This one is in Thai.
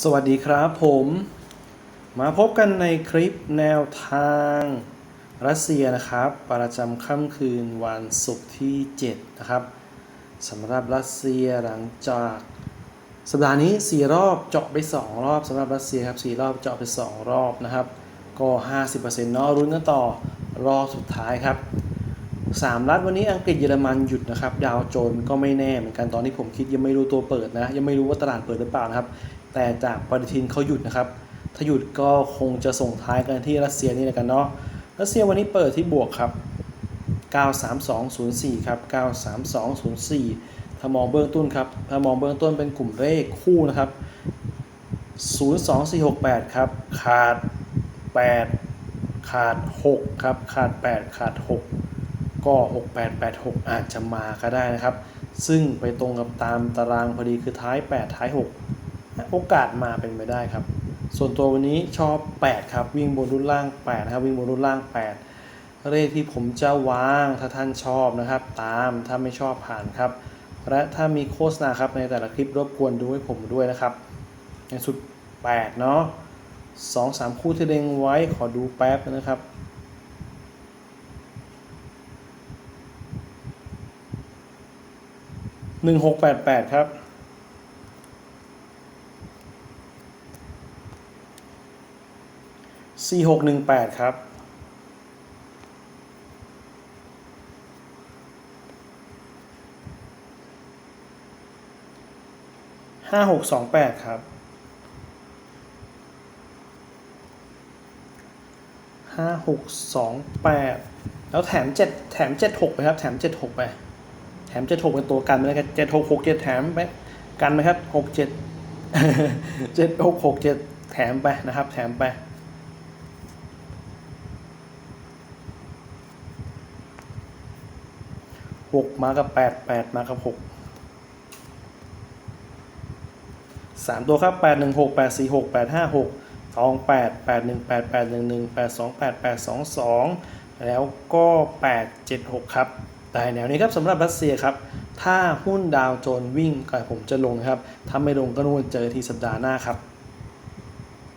สวัสดีครับผม มาพบกันในคลิปแนวทางรัสเซียนะครับ ประจำค่ำคืนวันศุกร์ที่ 7 นะครับสำหรับรัสเซียหลังจากสัปดาห์นี้ 4 รอบเจาะไป 2 รอบสำหรับรัสเซียครับ 4 รอบเจาะไป 2 รอบนะครับ ก็ 50%เนอะรุ้นกันต่อรอบสุดท้ายครับ 3รัฐวันนี้อังกฤษเยอรมันหยุดนะครับดาวโจนส์ก็ไม่แน่เหมือนกันตอนที่ผมคิดยังไม่รู้ตัวเปิดนะยังไม่รู้ว่าตลาดเปิดหรือเปล่านะครับ แต่จากปฏิทินเขาหยุดนะครับ ถ้าหยุดก็คงจะส่งท้ายกันที่รัสเซียนี่แหละกันเนาะรัสเซียวันนี้เปิดที่บวกครับ 93204 ครับ 93204 ถ้ามองเบื้องต้นครับถ้ามองเบื้องต้นเป็นกลุ่มเลขคู่นะครับ 02468 ครับ ขาด 8 ขาด 6 ครับ ขาด 8 ขาด 6 ก็ 6886 อาจจะมาก็ได้นะครับ ซึ่งไปตรงกับตามตารางพอดีคือท้าย 8 ท้าย 6 โอกาสมาเป็นไปได้ครับ ส่วนตัววันนี้ชอบ 8 ครับ วิ่งบนรุ่นล่าง 8 นะครับ วิ่งบนรุ่นล่าง 8 เลขที่ผมจะวางถ้าท่านชอบนะครับ ตามถ้าไม่ชอบผ่านครับ และถ้ามีโฆษณาครับในแต่ละคลิปรบกวนดูให้ผมด้วยนะครับในสุด 8 เนาะ2 3 คู่ที่เล็งไว้ขอดูแป๊บนะครับ หนึ่งหกแปดแปดครับ สี่หกหนึ่งแปดครับ ห้าหกสองแปดครับห้าหกสองแปดแล้วแถมเจ็ดแถมเจ็ดหกไปครับ แถมเจ็ดหกไป ถม76เป็นตัวกันไปแล้วกัน76 67แถมไปกันไหมครับ67 76 67แถมไปนะครับ แถมไปหกมากับแปดแปดมากับหกสามตัวครับแปดหนึ่งหกแปดสี่หกแปดห้าหกสองแปดแปดหนึ่งแปดแปดหนึ่งหนึ่งแปดสองแปดแปดสองสองแล้วก็แปดเจ็ดหกครับ แต่แนวนี้ครับสำหรับรัสเซียครับ ถ้าหุ้นดาวโจนส์วิ่งก็ผมจะลงนะครับถ้าไม่ลงก็นู่นเจอที่สัปดาห์หน้าครับ